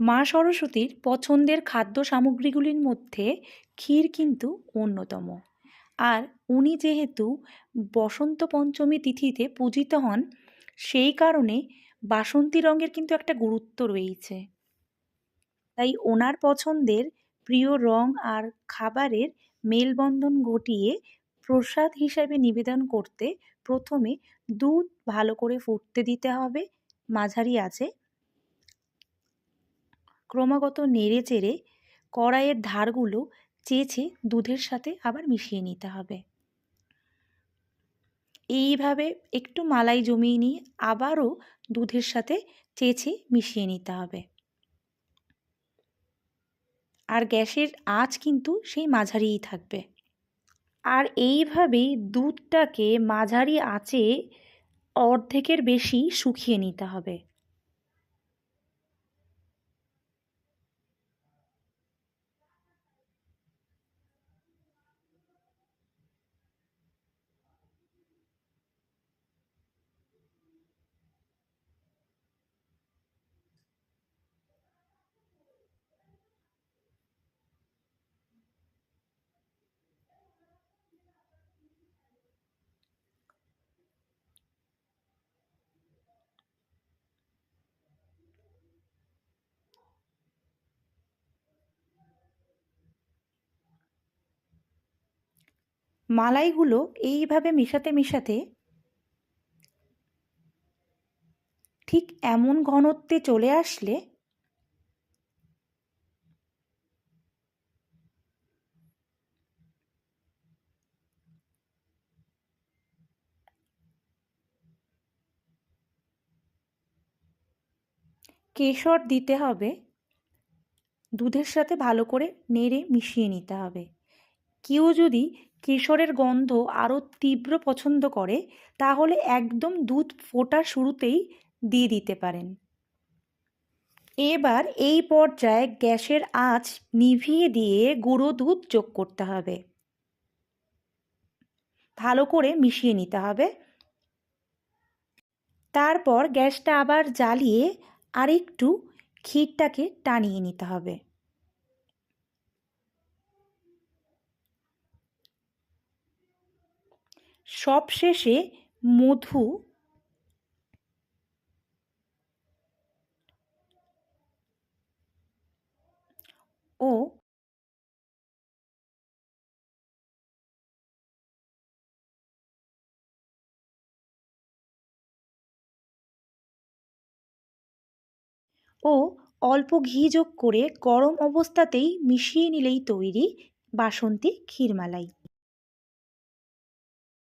মা সরস্বতীর পছন্দের খাদ্য সামগ্রীগুলির মধ্যে ক্ষীর কিন্তু অন্যতম। আর উনি যেহেতু বসন্ত পঞ্চমী তিথিতে পূজিত হন, সেই কারণে বাসন্তী রঙের কিন্তু একটা গুরুত্ব রয়েছে। তাই ওনার পছন্দের প্রিয় রং আর খাবারের মেলবন্ধন ঘটিয়ে প্রসাদ হিসাবে নিবেদন করতে প্রথমে দুধ ভালো করে ফুটতে দিতে হবে। মাঝারি আছে ক্রমাগত নেড়ে চেড়ে কড়াইয়ের ধারগুলো চেঁচে দুধের সাথে আবার মিশিয়ে নিতে হবে। এইভাবে একটু মালাই জমিয়ে নিয়ে আবারও দুধের সাথে চেঁচে মিশিয়ে নিতে হবে। আর গ্যাসের আঁচ কিন্তু সেই মাঝারিই থাকবে। আর এইভাবেই দুধটাকে মাঝারি আঁচে অর্ধেকের বেশি শুকিয়ে নিতে হবে। মালাইগুলো এইভাবে মেশাতে মেশাতে ঠিক এমন ঘনত্বে চলে আসলে কেশর দিতে হবে। দুধের সাথে ভালো করে নেড়ে মিশিয়ে নিতে হবে। কেউ যদি কেশরের গন্ধ আরও তীব্র পছন্দ করে, তাহলে একদম দুধ ফোটার শুরুতেই দিয়ে দিতে পারেন। এবার এই পর্যায়ে গ্যাসের আঁচ নিভিয়ে দিয়ে গুঁড়ো দুধ যোগ করতে হবে। ভালো করে মিশিয়ে নিতে হবে। তারপর গ্যাসটা আবার জ্বালিয়ে আরেকটু ক্ষীরটাকে টানিয়ে নিতে হবে। সবশেষে মধু ও ও অল্প ঘি যোগ করে গরম অবস্থাতেই মিশিয়ে নিলেই তৈরি বাসন্তী ক্ষীরমালাই।